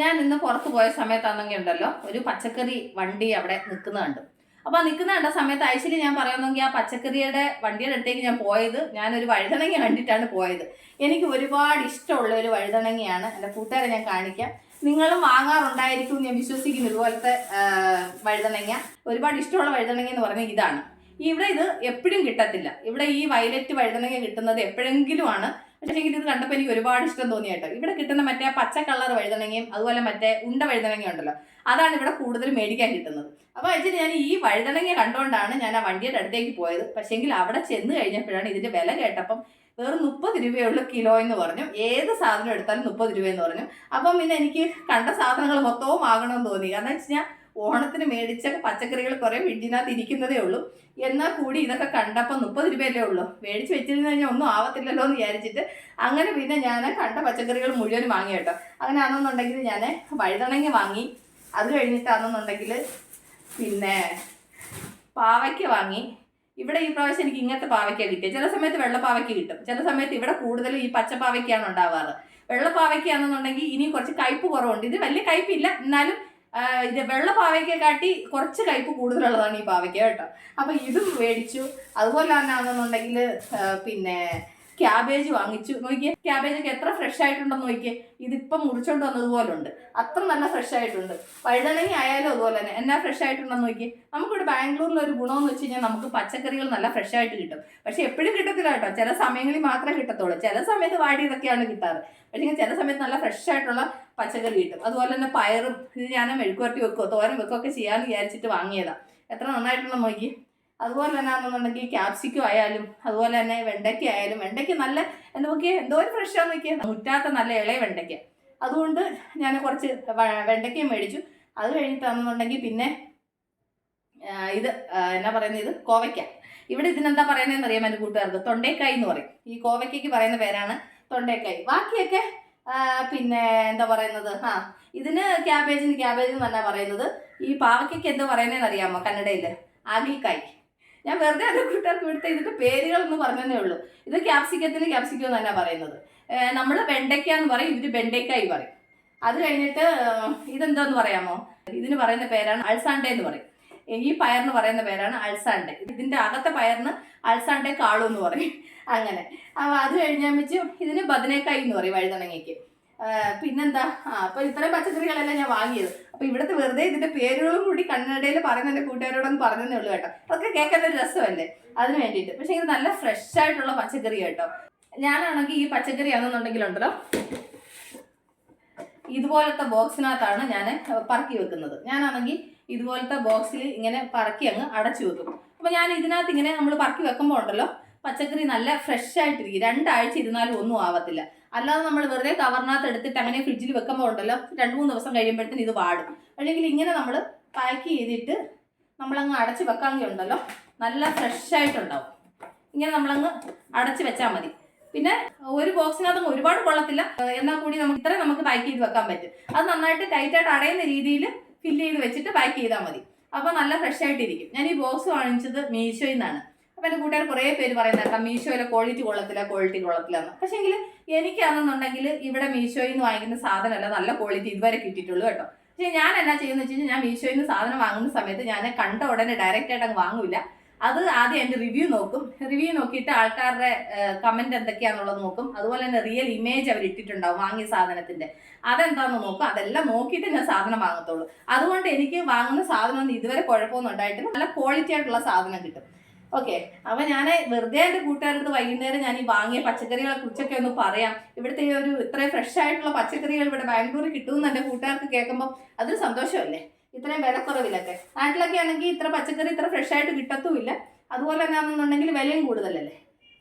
ഞാൻ ഇന്ന് പുറത്ത് പോയ സമയത്താണെങ്കിൽ ഉണ്ടല്ലോ ഒരു പച്ചക്കറി വണ്ടി അവിടെ നിൽക്കുന്ന കണ്ടു. അപ്പോൾ നിൽക്കുന്ന കണ്ട സമയത്ത് ആക്ച്വലി ഞാൻ പറയുന്നെങ്കിൽ ആ പച്ചക്കറിയുടെ വണ്ടിയുടെ അടുത്തേക്ക് ഞാൻ പോയത് ഞാനൊരു വഴുതണങ്ങ കണ്ടിട്ടാണ് പോയത്. എനിക്ക് ഒരുപാട് ഇഷ്ടമുള്ള ഒരു വഴുതണങ്ങയാണ് എന്റെ കൂട്ടുകാരെ ഞാൻ കാണിക്കാം. നിങ്ങളും വാങ്ങാറുണ്ടായിരിക്കും ഞാൻ വിശ്വസിക്കുന്നു ഇതുപോലത്തെ വഴുതണങ്ങ ഒരുപാട് ഇഷ്ടമുള്ള വഴുതണങ്ങ എന്ന് പറഞ്ഞാൽ ഇതാണ്. ഇവിടെ ഇത് എപ്പോഴും കിട്ടത്തില്ല. ഇവിടെ ഈ വയലറ്റ് വഴുതണങ്ങ കിട്ടുന്നത് എപ്പോഴെങ്കിലും ആണ് പക്ഷേ ഇത് കണ്ടപ്പോൾ എനിക്ക് ഒരുപാട് ഇഷ്ടം തോന്നി കേട്ടോ. ഇവിടെ കിട്ടുന്ന മറ്റേ പച്ച കളർ വഴുതണങ്ങയും അതുപോലെ മറ്റേ ഉണ്ട വഴുതണങ്ങ ഉണ്ടല്ലോ. അതാണ് ഇവിടെ കൂടുതൽ മേടിക്കാൻ കിട്ടുന്നത്. അപ്പോൾ ആക്ച്വലി ഞാൻ ഈ വഴുതണങ്ങ കണ്ടുകൊണ്ടാണ് ഞാൻ ആ വണ്ടിയുടെ അടുത്തേക്ക് പോയത്. പക്ഷേങ്കിൽ അവിടെ ചെന്ന് കഴിഞ്ഞപ്പോഴാണ് ഇതിന്റെ വില കേട്ടപ്പം വെറും മുപ്പത് രൂപയുള്ള കിലോ എന്ന് പറഞ്ഞു. ഏത് സാധനം എടുത്താലും മുപ്പത് എന്ന് പറഞ്ഞു. അപ്പം പിന്നെ എനിക്ക് കണ്ട സാധനങ്ങൾ മൊത്തവും വാങ്ങണമെന്ന് തോന്നി. കാരണം വെച്ച് കഴിഞ്ഞാൽ ഓണത്തിന് മേടിച്ച പച്ചക്കറികൾ കുറേ വീട്ടിനകത്ത് ഇരിക്കുന്നതേ ഉള്ളൂ. എന്നാൽ കൂടി ഇതൊക്കെ കണ്ടപ്പോൾ മുപ്പത് രൂപയല്ലേ ഉള്ളൂ. മേടിച്ച് വെച്ചിരുന്നു കഴിഞ്ഞാൽ ഒന്നും ആവത്തില്ലല്ലോ എന്ന് വിചാരിച്ചിട്ട് അങ്ങനെ പിന്നെ ഞാൻ കണ്ട പച്ചക്കറികൾ മുഴുവൻ വാങ്ങി കേട്ടോ. അങ്ങനെ ആണെന്നുണ്ടെങ്കിൽ ഞാൻ വഴുതണങ്ങി വാങ്ങി. അത് കഴിഞ്ഞിട്ടാണെന്നുണ്ടെങ്കിൽ പിന്നെ പാവയ്ക്ക വാങ്ങി. ഇവിടെ ഈ പ്രാവശ്യം എനിക്ക് ഇങ്ങനത്തെ പാവയ്ക്ക കിട്ടിയത്. ചില സമയത്ത് വെള്ളപ്പാവയ്ക്ക കിട്ടും. ചില സമയത്ത് ഇവിടെ കൂടുതലും ഈ പച്ചപ്പാവയ്ക്കാണ് ഉണ്ടാവാറ്. വെള്ളപ്പാവയ്ക്കാണെന്നുണ്ടെങ്കിൽ ഇനിയും കുറച്ച് കയ്പ് കുറവുണ്ട്. ഇത് വലിയ കയ്പില്ല എന്നാലും ആ, വെള്ള പാവയ്ക്ക കാട്ടി കുറച്ച് കയ്പ് കൂടുതലുള്ളതാണ് ഈ പാവയ്ക്ക കേട്ടോ. അപ്പൊ ഇതും മേടിച്ചു. അതുപോലെ തന്നെ ആണെന്നുണ്ടെങ്കിൽ പിന്നെ ക്യാബേജ് വാങ്ങിച്ചു. നോക്കിയേ ക്യാബേജ് ഒക്കെ എത്ര ഫ്രഷ് ആയിട്ടുണ്ടെന്ന് നോക്കിയേ. ഇതിപ്പം മുറിച്ചോണ്ട് വന്നതുപോലെ ഉണ്ട് അത്ര നല്ല ഫ്രഷ് ആയിട്ടുണ്ട്. വഴുതണങ്ങി ആയാലും അതുപോലെ തന്നെ. എന്നാ ഫ്രഷ് ആയിട്ടുണ്ടെന്ന് നോക്കിയേ. നമുക്കിവിടെ ബാംഗ്ലൂരിൽ ഒരു ഗുണമെന്ന് വെച്ച് കഴിഞ്ഞാൽ നമുക്ക് പച്ചക്കറികൾ നല്ല ഫ്രഷ് ആയിട്ട് കിട്ടും. പക്ഷെ എപ്പോഴും കിട്ടത്തില്ല കേട്ടോ. ചില സമയങ്ങളിൽ മാത്രമേ കിട്ടത്തുള്ളൂ. ചില സമയത്ത് വാടിയതൊക്കെയാണ് കിട്ടാറ്. പക്ഷേ ചില സമയത്ത് നല്ല ഫ്രഷ് ആയിട്ടുള്ള പച്ചക്കറി കിട്ടും. അതുപോലെ തന്നെ പയറും ഇത് ഞാൻ മെഴുക്കുവരട്ടി വെക്കുമോ തോരൻ വെക്കുകയൊക്കെ ചെയ്യാമെന്ന് വിചാരിച്ചിട്ട് വാങ്ങിയതാണ് എത്ര നന്നായിട്ടുള്ള നോക്കി. അതുപോലെ തന്നെ ആണെന്നുണ്ടെങ്കിൽ ക്യാപ്സിക്കം ആയാലും അതുപോലെ തന്നെ വെണ്ടയ്ക്ക ആയാലും വെണ്ടയ്ക്ക നല്ല എന്താ നോക്കിയേ എന്തോ ഒരു ഫ്രഷാന്ന് നോക്കിയേ. മുറ്റാത്ത നല്ല ഇളയ വെണ്ടയ്ക്ക. അതുകൊണ്ട് ഞാൻ കുറച്ച് വെണ്ടയ്ക്കയും മേടിച്ചു. അത് കഴിഞ്ഞിട്ടാണെന്നുണ്ടെങ്കിൽ പിന്നെ ഇത് എന്നാ പറയുന്നത് ഇത്? കോവയ്ക്ക. ഇവിടെ ഇതിനെന്താ പറയുന്നതെന്ന് അറിയാം എന്റെ കൂട്ടുകാർക്ക്? തൊണ്ടേക്കായി എന്ന് പറയും. ഈ കോവയ്ക്കയ്ക്ക് പറയുന്ന പേരാണ് തൊണ്ടേക്കായി. ബാക്കിയൊക്കെ പിന്നെ എന്താ പറയുന്നത്? ആ ഇതിന് ക്യാബേജിന് ക്യാബേജ് എന്ന് പറഞ്ഞാൽ പറയുന്നത്. ഈ പാവയ്ക്കൊക്കെ എന്താ പറയുന്നതെന്ന് അറിയാമോ കന്നഡയിൽ ആഗിൽക്കായ് ഞാൻ വെറുതെ അത് കൂട്ടർക്ക് ഇവിടുത്തെ ഇതിന്റെ പേരുകളൊന്നും പറഞ്ഞതേ ഉള്ളൂ. ഇത് ക്യാപ്സിക്കത്തിന് ക്യാപ്സിക്കം തന്നെ പറയുന്നത്. നമ്മൾ വെണ്ടയ്ക്ക എന്ന് പറയും ഇതിന് വെണ്ടയ്ക്കായി പറയും. അത് കഴിഞ്ഞിട്ട് ഇതെന്താന്ന് പറയാമോ? ഇതിന് പറയുന്ന പേരാണ് അൾസാണ്ടേ എന്ന് പറയും. ഈ പയറിന് പറയുന്ന പേരാണ് അൾസാണ്ടെ ഇതിന്റെ അകത്തെ പയറിന് അൾസാണ്ടെ കാളു എന്ന് പറയും. അങ്ങനെ. അപ്പൊ അത് കഴിഞ്ഞാൽ വെച്ച് ഇതിന് ബദനേക്കായി എന്ന് പറയും വഴുതണങ്ങയ്ക്ക് പിന്നെന്താ? ആ അപ്പൊ ഇത്രയും പച്ചക്കറികളെല്ലാം ഞാൻ വാങ്ങിയത്. അപ്പൊ ഇവിടുത്തെ വെറുതെ ഇതിന്റെ പേരുകളും കൂടി കണ്ണടയിൽ പറയുന്ന എന്റെ കൂട്ടുകാരോടൊന്ന് പറഞ്ഞതേ ഉള്ളൂ കേട്ടോ. അതൊക്കെ കേൾക്കാൻ ഒരു രസമല്ലേ? അതിന് വേണ്ടിയിട്ട്. പക്ഷെ ഇത് നല്ല ഫ്രഷ് ആയിട്ടുള്ള പച്ചക്കറി കേട്ടോ. ഞാനാണെങ്കിൽ ഈ പച്ചക്കറി ആണെന്നുണ്ടെങ്കിലുണ്ടല്ലോ ഇതുപോലത്തെ ബോക്സിനകത്താണ് ഞാൻ പറക്കി വെക്കുന്നത്. ഞാനാണെങ്കിൽ ഇതുപോലത്തെ ബോക്സിൽ ഇങ്ങനെ പറക്കി അങ്ങ് അടച്ചു വെക്കും. അപ്പോൾ ഞാൻ ഇതിനകത്ത് ഇങ്ങനെ നമ്മൾ പറക്കി വെക്കുമ്പോൾ ഉണ്ടല്ലോ പച്ചക്കറി നല്ല ഫ്രഷ് ആയിട്ടിരിക്കും. രണ്ടാഴ്ച ഇരുന്നാലും ഒന്നും ആവത്തില്ല. അല്ലാതെ നമ്മൾ വെറുതെ കവറിനകത്ത് എടുത്തിട്ട് അങ്ങനെ ഫ്രിഡ്ജിൽ വെക്കുമ്പോൾ ഉണ്ടല്ലോ രണ്ട് മൂന്ന് ദിവസം കഴിയുമ്പോഴത്തേന് ഇത് വാടും. അല്ലെങ്കിൽ ഇങ്ങനെ നമ്മൾ പാക്ക് ചെയ്തിട്ട് നമ്മളങ്ങ് അടച്ച് വെക്കാമെങ്കിൽ ഉണ്ടല്ലോ നല്ല ഫ്രഷ് ആയിട്ടുണ്ടാവും. ഇങ്ങനെ നമ്മളങ്ങ് അടച്ച് വെച്ചാൽ മതി. പിന്നെ ഒരു ബോക്സിനകത്ത് ഒരുപാട് കൊള്ളത്തില്ല. എന്നാൽ കൂടി നമുക്ക് ഇത്രയും നമുക്ക് പാക്ക് ചെയ്ത് വെക്കാൻ പറ്റും. അത് നന്നായിട്ട് ടൈറ്റായിട്ട് അടയുന്ന രീതിയിൽ ഫില്ല് ചെയ്ത് വെച്ചിട്ട് പാക്ക് ചെയ്താൽ മതി. അപ്പോൾ നല്ല ഫ്രഷ് ആയിട്ടിരിക്കും. ഞാൻ ഈ ബോക്സ് വാങ്ങിച്ചത് മീഷോയിൽ നിന്നാണ്. അപ്പോൾ എന്റെ കൂട്ടുകാർ കുറേ പേര് പറയുന്നത് കേട്ടോ മീഷോയിലെ ക്വാളിറ്റി കൊള്ളത്തില്ല ക്വാളിറ്റി കൊള്ളത്തില്ല എന്ന് പക്ഷേങ്കിൽ എനിക്കാണെന്നുണ്ടെങ്കിൽ ഇവിടെ മീഷോയിൽ നിന്ന് വാങ്ങിക്കുന്ന സാധനമല്ല നല്ല ക്വാളിറ്റി ഇതുവരെ കിട്ടിയിട്ടുള്ളൂ കേട്ടോ. പക്ഷേ ഞാൻ എന്നാ ചെയ്യുന്നത് വെച്ച് കഴിഞ്ഞാൽ ഞാൻ മീഷോയിൽ നിന്ന് സാധനം വാങ്ങുന്ന സമയത്ത് ഞാൻ കണ്ട ഉടനെ ഡയറക്റ്റ് ആയിട്ട് അങ്ങ് വാങ്ങൂല. അത് ആദ്യം എന്റെ റിവ്യൂ നോക്കും. റിവ്യൂ നോക്കിയിട്ട് ആൾക്കാരുടെ കമന്റ് എന്തൊക്കെയാണെന്നുള്ളത് നോക്കും. അതുപോലെ തന്നെ റിയൽ ഇമേജ് അവർ ഇട്ടിട്ടുണ്ടാവും വാങ്ങിയ സാധനത്തിന്റെ അതെന്താണെന്ന് നോക്കും. അതെല്ലാം നോക്കിയിട്ട് ഞാൻ സാധനം വാങ്ങത്തുള്ളൂ. അതുകൊണ്ട് എനിക്ക് വാങ്ങുന്ന സാധനം ഇതുവരെ കുഴപ്പമൊന്നും ഉണ്ടായിട്ടില്ല. നല്ല ക്വാളിറ്റി ആയിട്ടുള്ള സാധനം കിട്ടും. ഓക്കെ അപ്പൊ ഞാൻ വെറുതെ എന്റെ കൂട്ടുകാരുടെ വൈകുന്നേരം ഞാൻ ഈ വാങ്ങിയ പച്ചക്കറികളെ കുറിച്ചൊക്കെ ഒന്ന് പറയാം. ഇവിടുത്തെ ഒരു ഇത്രയും ഫ്രഷ് ആയിട്ടുള്ള പച്ചക്കറികൾ ഇവിടെ ബാംഗ്ലൂരിൽ കിട്ടുമെന്ന് എന്റെ കൂട്ടുകാർക്ക് കേൾക്കുമ്പോൾ അതൊരു സന്തോഷമല്ലേ? ഇത്രയും വിലക്കുറവിലൊക്കെ നാട്ടിലൊക്കെ ആണെങ്കിൽ ഇത്ര പച്ചക്കറി ഇത്ര ഫ്രഷ് ആയിട്ട് കിട്ടത്തുമില്ല. അതുപോലെ തന്നെ ആണെന്നുണ്ടെങ്കിൽ വിലയും കൂടുതലല്ലേ.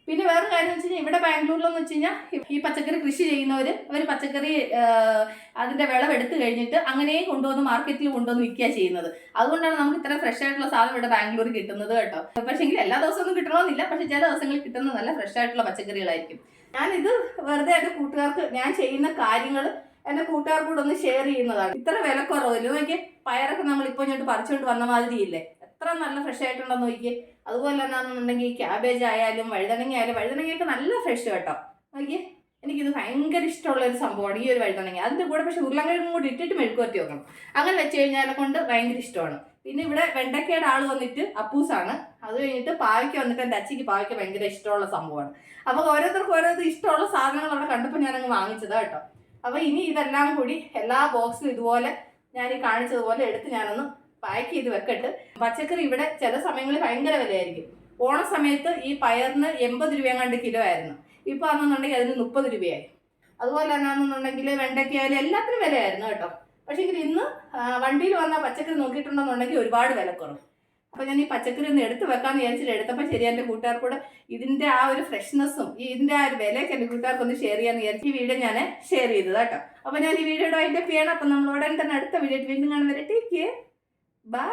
പിന്നെ വേറൊരു കാര്യം വെച്ച് കഴിഞ്ഞാൽ ഇവിടെ ബാംഗ്ലൂരിലെന്ന് വെച്ച് കഴിഞ്ഞാൽ ഈ പച്ചക്കറി കൃഷി ചെയ്യുന്നവർ അവർ പച്ചക്കറി അതിന്റെ വിളവെടുത്ത് കഴിഞ്ഞിട്ട് അങ്ങനെയും കൊണ്ടുവന്ന് മാർക്കറ്റിൽ കൊണ്ടുവന്ന് വിൽക്കുക ചെയ്യുന്നത്. അതുകൊണ്ടാണ് നമുക്ക് ഇത്ര ഫ്രഷ് ആയിട്ടുള്ള സാധനം ഇവിടെ ബാംഗ്ലൂർ കിട്ടുന്നത് കേട്ടോ. പക്ഷേ എല്ലാ ദിവസവും കിട്ടണമെന്നില്ല പക്ഷേ ചില ദിവസങ്ങളിൽ കിട്ടുന്ന നല്ല ഫ്രഷ് ആയിട്ടുള്ള പച്ചക്കറികളായിരിക്കും. ഞാനിത് വെറുതെ എന്റെ കൂട്ടുകാർക്ക് ഞാൻ ചെയ്യുന്ന കാര്യങ്ങൾ എന്റെ കൂട്ടുകാർക്കൂടെ ഒന്ന് ഷെയർ ചെയ്യുന്നതാണ്. ഇത്ര വിലക്കുറവ് നോക്കിയേ പയറൊക്കെ നമ്മൾ ഇപ്പൊ ഇങ്ങോട്ട് പറിച്ചുകൊണ്ട് വന്ന മാതിരി ഇല്ലേ എത്ര നല്ല ഫ്രഷ് ആയിട്ടുണ്ടെന്ന് നോക്കിയേ. അതുപോലെ തന്നെ ആണെന്നുണ്ടെങ്കിൽ ക്യാബേജ് ആയാലും വഴുതനങ്ങ ആയാലും വഴുതനങ്ങയൊക്കെ നല്ല ഫ്രഷ് കേട്ടോ. നോക്കിയേ എനിക്കിത് ഭയങ്കര ഇഷ്ടമുള്ള ഒരു സംഭവമാണ് ഈ ഒരു വഴുതനങ്ങ. അതിന്റെ കൂടെ പക്ഷേ ഉരുളക്കിഴങ്ങും കൂടി ഇട്ടിട്ട് മെഴുക്കുവരട്ടി വെക്കണം. അങ്ങനെ വെച്ച് കഴിഞ്ഞാൽ കൊണ്ട് ഭയങ്കര ഇഷ്ടമാണ്. പിന്നെ ഇവിടെ വെണ്ടക്കയുടെ ആൾ വന്നിട്ട് അപ്പൂസാണ്. അത് കഴിഞ്ഞിട്ട് പാവയ്ക്ക് വന്നിട്ട് എന്റെ അച്ഛക്ക് പാവയ്ക്ക് ഭയങ്കര ഇഷ്ടമുള്ള സംഭവമാണ്. അപ്പോൾ ഓരോരുത്തർക്കും ഓരോരുത്തർ ഇഷ്ടമുള്ള സാധനങ്ങൾ അവിടെ കണ്ടപ്പോൾ ഞാനങ്ങ് വാങ്ങിച്ചതാ കേട്ടോ. അപ്പോൾ ഇനി ഇതെല്ലാം കൂടി എല്ലാ ബോക്സും ഇതുപോലെ ഞാൻ ഈ കാണിച്ചതുപോലെ എടുത്ത് ഞാനൊന്ന് പാക്ക് ചെയ്ത് വെക്കട്ട്. പച്ചക്കറി ഇവിടെ ചില സമയങ്ങളിൽ ഭയങ്കര വിലയായിരിക്കും. ഓണ സമയത്ത് ഈ പയറിന് എൺപത് രൂപയെങ്ങാണ്ട് കിലോ ആയിരുന്നു. ഇപ്പോൾ ആണെന്നുണ്ടെങ്കിൽ അതിന് മുപ്പത് രൂപയായി. അതുപോലെ തന്നെ ആണെന്നുണ്ടെങ്കിൽ വെണ്ടയ്ക്കായാലും എല്ലാത്തിനും വിലയായിരുന്നു കേട്ടോ. പക്ഷേ ഇന്ന് വണ്ടിയിൽ വന്ന പച്ചക്കറി നോക്കിയിട്ടുണ്ടെന്നുണ്ടെങ്കിൽ ഒരുപാട് വിലക്കുറവ് അപ്പോൾ ഞാൻ ഈ പച്ചക്കറി ഒന്ന് എടുത്ത് വെക്കാമെന്ന് വിചാരിച്ചിട്ട് എടുത്തപ്പോൾ ശരി എന്റെ കൂട്ടുകാർക്കൂടെ ഇതിന്റെ ആ ഒരു ഫ്രഷ്നെസ്സും ഇതിന്റെ ആ ഒരു വിലയൊക്കെ എന്റെ കൂട്ടുകാർക്കൊന്ന് ഷെയർ ചെയ്യാമെന്ന് വിചാരിച്ച് ഈ വീഡിയോ ഞാൻ ഷെയർ ചെയ്തത് കേട്ടോ അപ്പോൾ ഞാൻ ഈ വീഡിയോയുടെ അതിന്റെ ചെയ്യണം. അപ്പം നമ്മൾ ഉടൻ തന്നെ അടുത്ത വീഡിയോ വീണ്ടും കാണുന്നവരെ ടേക്ക് ബൈ